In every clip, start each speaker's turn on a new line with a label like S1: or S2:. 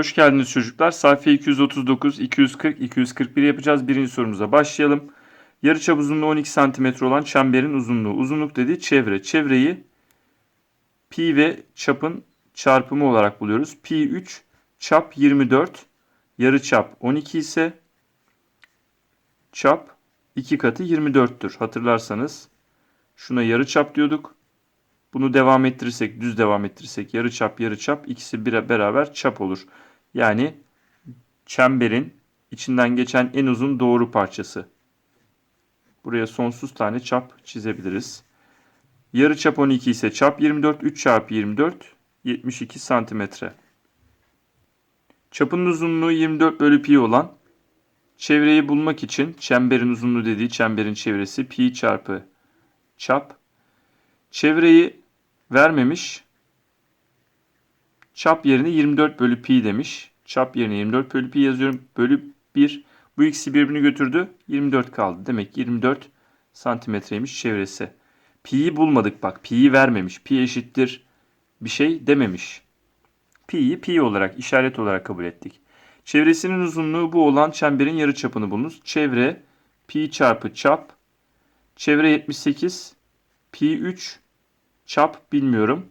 S1: Hoş geldiniz çocuklar. Sayfa 239, 240, 241 yapacağız. Birinci sorumuza başlayalım. Yarıçap uzunluğu 12 cm olan çemberin uzunluğu. Uzunluk dediği çevre. Çevreyi pi ve çapın çarpımı olarak buluyoruz. Pi 3, çap 24, yarıçap 12 ise çap 2 katı 24'tür. Hatırlarsanız şuna yarıçap diyorduk. Bunu devam ettirirsek, düz devam ettirirsek yarı çap yarı çap ikisi bir beraber çap olur. Yani çemberin içinden geçen en uzun doğru parçası. Buraya sonsuz tane çap çizebiliriz. Yarı çap 12 ise çap 24, 3 çarpı 24, 72 santimetre. Çapın uzunluğu 24 bölü pi olan çevreyi bulmak için çemberin uzunluğu dediği çemberin çevresi pi çarpı çap Çevreyi vermemiş. Çap yerine 24 bölü pi demiş. Çap yerine 24 bölü pi yazıyorum. Bölü 1. Bu ikisi birbirini götürdü. 24 kaldı. Demek ki 24 santimetreymiş çevresi. Pi'yi bulmadık bak. Pi'yi vermemiş. Pi eşittir bir şey dememiş. Pi'yi pi olarak işaret olarak kabul ettik. Çevresinin uzunluğu bu olan çemberin yarıçapını bulunuz. Çevre pi çarpı çap. Çevre 78 Pi 3 çap bilmiyorum.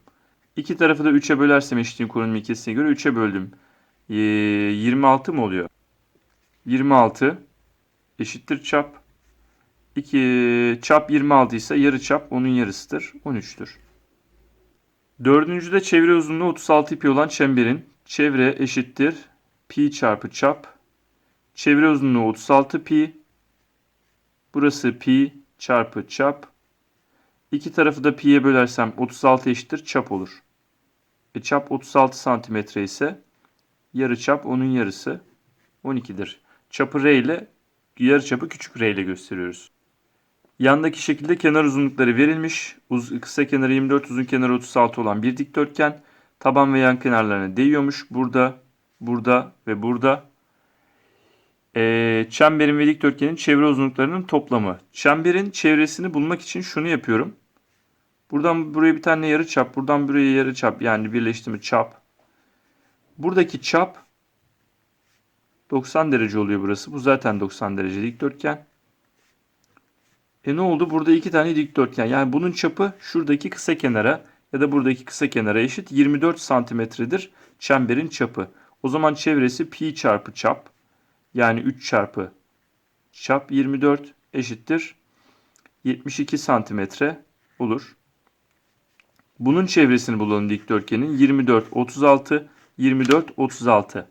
S1: İki tarafı da 3'e bölersem eşitliğin konumu ilkesine göre 3'e böldüm. Ee, 26 mı oluyor? 26 eşittir çap. 2 çap 26 ise yarı çap onun yarısıdır. 13'tür. Dördüncüde çevre uzunluğu 36 pi olan çemberin çevre eşittir pi çarpı çap. Çevre uzunluğu 36 pi. Burası pi çarpı çap. İki tarafı da pi'ye bölersem 36 eşittir çap olur. E çap 36 santimetre ise yarı çap onun yarısı 12'dir. Çapı r ile yarı çapı küçük r ile gösteriyoruz. Yandaki şekilde kenar uzunlukları verilmiş. Uz kısa kenarı 24, uzun kenarı 36 olan bir dikdörtgen. Taban ve yan kenarlarına değiyormuş. Burada, burada ve burada. Ee, çemberin ve dikdörtgenin çevre uzunluklarının toplamı. Çemberin çevresini bulmak için şunu yapıyorum. Buradan buraya bir tane yarı çap, buradan buraya yarı çap yani birleştirme çap. Buradaki çap 90 derece oluyor burası. Bu zaten 90 derece dikdörtgen. E ne oldu? Burada iki tane dikdörtgen. Yani bunun çapı şuradaki kısa kenara ya da buradaki kısa kenara eşit 24 santimetredir çemberin çapı. O zaman çevresi pi çarpı çap yani 3 çarpı çap 24 eşittir 72 santimetre olur. Bunun çevresini bulalım dikdörtgenin. 24, 36, 24, 36.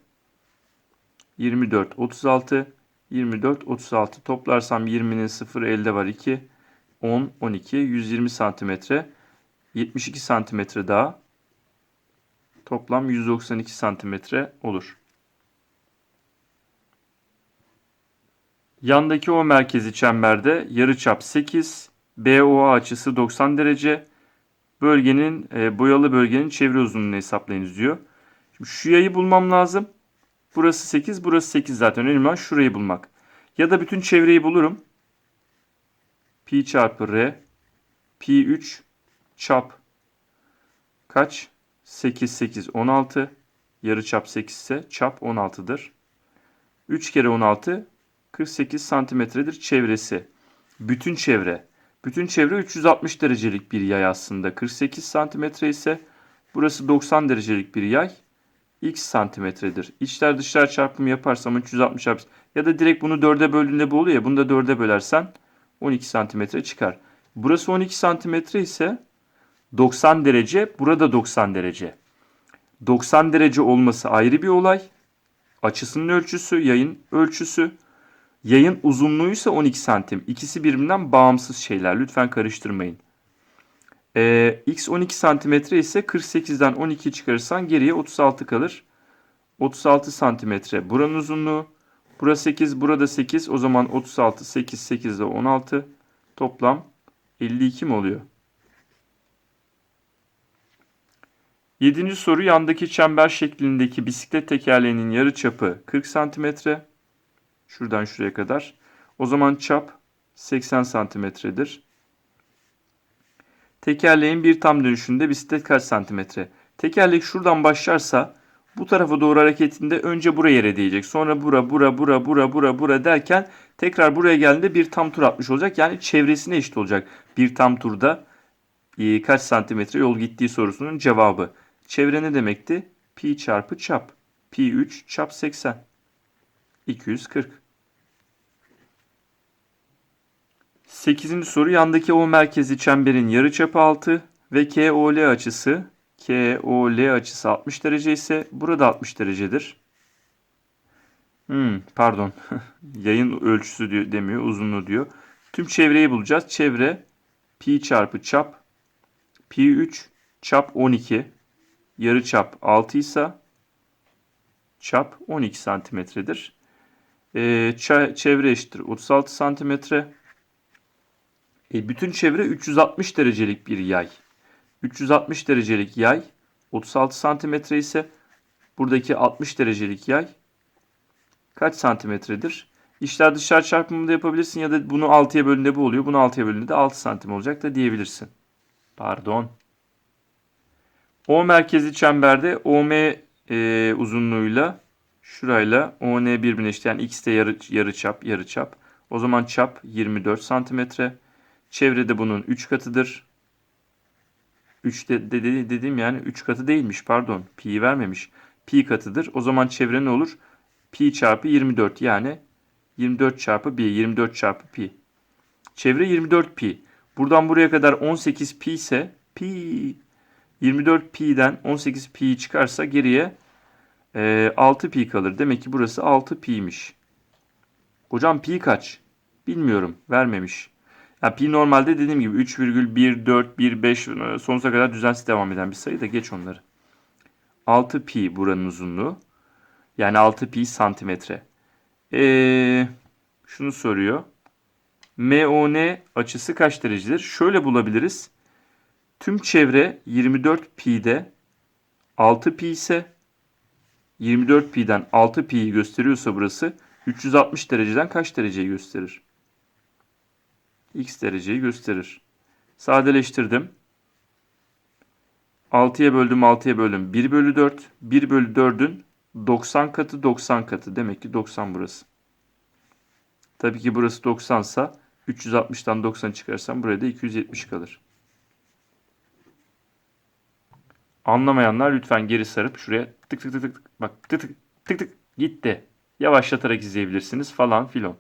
S1: 24, 36, 24, 36. Toplarsam 20'nin 0 elde var 2. 10, 12, 120 santimetre. 72 santimetre daha. Toplam 192 santimetre olur. Yandaki O merkezi çemberde yarıçap 8, BOA açısı 90 derece, bölgenin e, boyalı bölgenin çevre uzunluğunu hesaplayınız diyor. Şimdi şu yayı bulmam lazım. Burası 8, burası 8 zaten. Önemli olan şurayı bulmak. Ya da bütün çevreyi bulurum. Pi çarpı R. Pi 3 çap kaç? 8, 8, 16. Yarı çap 8 ise çap 16'dır. 3 kere 16 48 santimetredir çevresi. Bütün çevre. Bütün çevre 360 derecelik bir yay aslında. 48 santimetre ise burası 90 derecelik bir yay. X santimetredir. İçler dışlar çarpımı yaparsam 360 çarpı ya da direkt bunu 4'e böldüğünde bu oluyor ya. Bunu da 4'e bölersen 12 santimetre çıkar. Burası 12 santimetre ise 90 derece. Burada 90 derece. 90 derece olması ayrı bir olay. Açısının ölçüsü, yayın ölçüsü. Yayın uzunluğu ise 12 santim. İkisi birbirinden bağımsız şeyler. Lütfen karıştırmayın. Ee, x 12 santimetre ise 48'den 12 çıkarırsan geriye 36 kalır. 36 santimetre buranın uzunluğu. Burası 8, burada 8. O zaman 36, 8, 8 de 16. Toplam 52 mi oluyor? Yedinci soru yandaki çember şeklindeki bisiklet tekerleğinin yarı çapı 40 santimetre. Şuradan şuraya kadar. O zaman çap 80 santimetredir. Tekerleğin bir tam dönüşünde bisiklet kaç santimetre? Tekerlek şuradan başlarsa Bu tarafa doğru hareketinde önce buraya yere değecek. Sonra bura, bura, bura, bura, bura, bura derken tekrar buraya geldiğinde bir tam tur atmış olacak. Yani çevresine eşit olacak. Bir tam turda e, kaç santimetre yol gittiği sorusunun cevabı. Çevre ne demekti? Pi çarpı çap. Pi 3 çap 80. 240. 8. soru yandaki O merkezi çemberin yarıçapı 6 ve KOL açısı KOL açısı 60 derece ise burada 60 derecedir. Hmm, pardon. Yayın ölçüsü diyor, demiyor, uzunluğu diyor. Tüm çevreyi bulacağız. Çevre pi çarpı çap pi 3 çap 12 yarı çap 6 ise çap 12 santimetredir. Ee, çevre eşittir 36 santimetre. E, bütün çevre 360 derecelik bir yay. 360 derecelik yay 36 santimetre ise buradaki 60 derecelik yay kaç santimetredir? İşler dışarı çarpımı da yapabilirsin ya da bunu 6'ya bölünde bu oluyor. Bunu 6'ya bölünde de 6 santim olacak da diyebilirsin. Pardon. O merkezi çemberde OM e, uzunluğuyla şurayla ON birbirine eşit. Yani X de yarı, yarı çap, yarı çap. O zaman çap 24 santimetre. Çevrede bunun 3 katıdır. 3 de, de, de, dediğim yani 3 katı değilmiş pardon. Pi vermemiş. Pi katıdır. O zaman çevre ne olur? Pi çarpı 24 yani 24 çarpı 1 24 çarpı pi. Çevre 24 pi. Buradan buraya kadar 18 pi ise pi 24 pi'den 18 pi çıkarsa geriye e, 6 pi kalır. Demek ki burası 6 pi'ymiş. Hocam pi kaç? Bilmiyorum. Vermemiş. Yani pi normalde dediğim gibi 3,1415 sonsuza kadar düzensiz devam eden bir sayı da geç onları. 6 pi buranın uzunluğu. Yani 6 pi santimetre. Ee, şunu soruyor. MON açısı kaç derecedir? Şöyle bulabiliriz. Tüm çevre 24 pi'de 6 pi ise 24 pi'den 6 pi'yi gösteriyorsa burası 360 dereceden kaç dereceyi gösterir? X dereceyi gösterir. Sadeleştirdim. 6'ya böldüm 6'ya böldüm. 1 bölü 4. 1 bölü 4'ün 90 katı 90 katı. Demek ki 90 burası. Tabii ki burası 90 sa 360'dan 90 çıkarsam buraya da 270 kalır. Anlamayanlar lütfen geri sarıp şuraya tık tık tık tık bak tık tık tık tık gitti. Yavaşlatarak izleyebilirsiniz falan filan.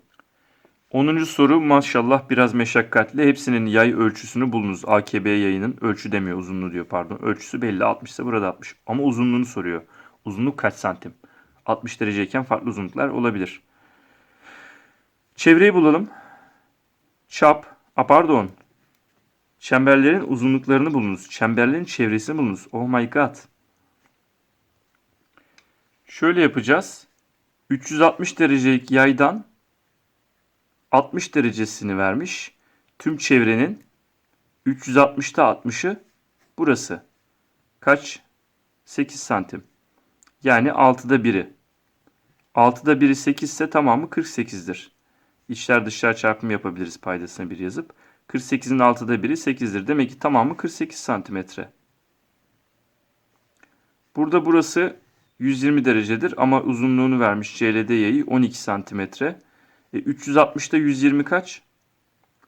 S1: 10. soru maşallah biraz meşakkatli. Hepsinin yay ölçüsünü bulunuz. AKB yayının ölçü demiyor uzunluğu diyor pardon. Ölçüsü belli 60 ise burada 60. Ama uzunluğunu soruyor. Uzunluk kaç santim? 60 dereceyken farklı uzunluklar olabilir. Çevreyi bulalım. Çap, a pardon. Çemberlerin uzunluklarını bulunuz. Çemberlerin çevresini bulunuz. Oh my god. Şöyle yapacağız. 360 derecelik yaydan 60 derecesini vermiş. Tüm çevrenin 360'ta 60'ı burası. Kaç? 8 santim. Yani 6'da 1'i. 6'da 1'i 8 ise tamamı 48'dir. İçler dışlar çarpımı yapabiliriz paydasına 1 yazıp. 48'in 6'da 1'i 8'dir. Demek ki tamamı 48 santimetre. Burada burası 120 derecedir ama uzunluğunu vermiş CLD yayı 12 santimetre. E, 360'da 120 kaç?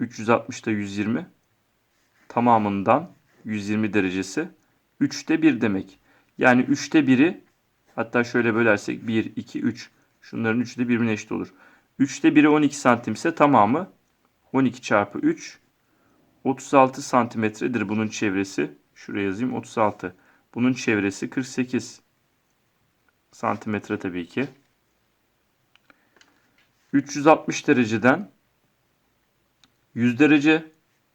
S1: 360'da 120 tamamından 120 derecesi 3'te 1 demek. Yani 3'te 1'i hatta şöyle bölersek 1, 2, 3 şunların 3'ü de birbirine eşit olur. 3'te 1'i 12 santim ise tamamı 12 çarpı 3 36 santimetredir bunun çevresi. Şuraya yazayım 36. Bunun çevresi 48 santimetre tabii ki. 360 dereceden 100 derece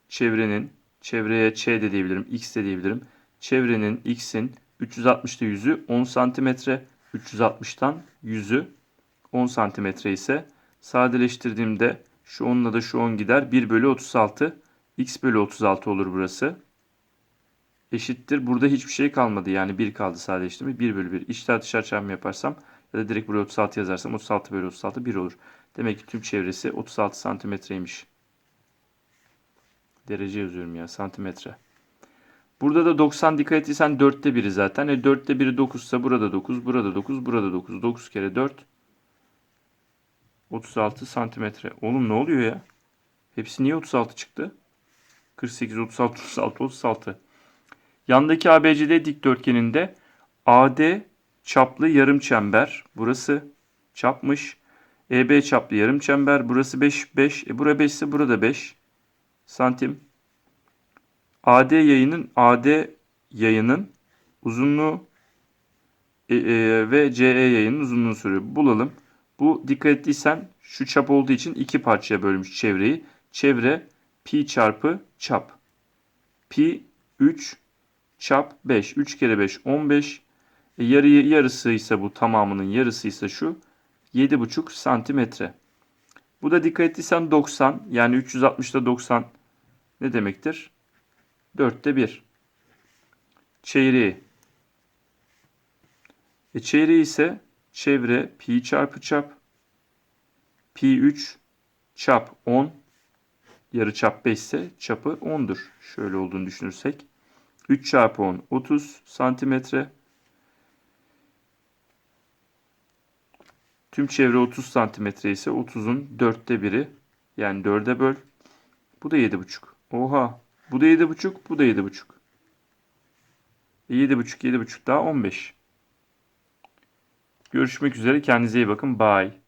S1: çevrenin çevreye ç de diyebilirim, x de diyebilirim. Çevrenin x'in 360'ta 100'ü 10 santimetre, 360'tan 100'ü 10 santimetre ise sadeleştirdiğimde şu 10'la da şu 10 gider. 1 bölü 36 x bölü 36 olur burası. Eşittir. Burada hiçbir şey kalmadı. Yani 1 kaldı sadeleştirme. 1 bölü 1. İçler dışarı çarpımı yaparsam ya da direkt buraya 36 yazarsam 36 bölü 36 1 olur. Demek ki tüm çevresi 36 santimetreymiş. Derece yazıyorum ya santimetre. Burada da 90 dikkat ettiysen 4'te 1'i zaten. E 4'te 1'i 9 ise burada 9, burada 9, burada 9. 9 kere 4. 36 santimetre. Oğlum ne oluyor ya? Hepsi niye 36 çıktı? 48, 36, 36, 36. Yandaki ABCD dikdörtgeninde AD çaplı yarım çember. Burası çapmış. EB çaplı yarım çember. Burası 5, 5. E bura 5 ise burada 5 santim. AD yayının AD yayının uzunluğu e, e, ve CE yayının uzunluğunu soruyor. Bulalım. Bu dikkat ettiysen şu çap olduğu için iki parçaya bölmüş çevreyi. Çevre pi çarpı çap. Pi 3 çap 5. 3 kere 5 15. E, yarı yarısıysa bu tamamının yarısıysa şu 7,5 santimetre. Bu da dikkat ettiysen 90 yani 360'da 90 ne demektir? 4'te 1. Çeyreği. E çeyreği ise çevre pi çarpı çap pi 3 çap 10 yarı çap 5 ise çapı 10'dur. Şöyle olduğunu düşünürsek. 3 çarpı 10 30 santimetre. Tüm çevre 30 santimetre ise 30'un dörtte biri yani 4'e böl. Bu da 7,5. Oha. Bu da 7,5. Bu da 7,5. E 7,5 7,5 daha 15. Görüşmek üzere. Kendinize iyi bakın. Bye.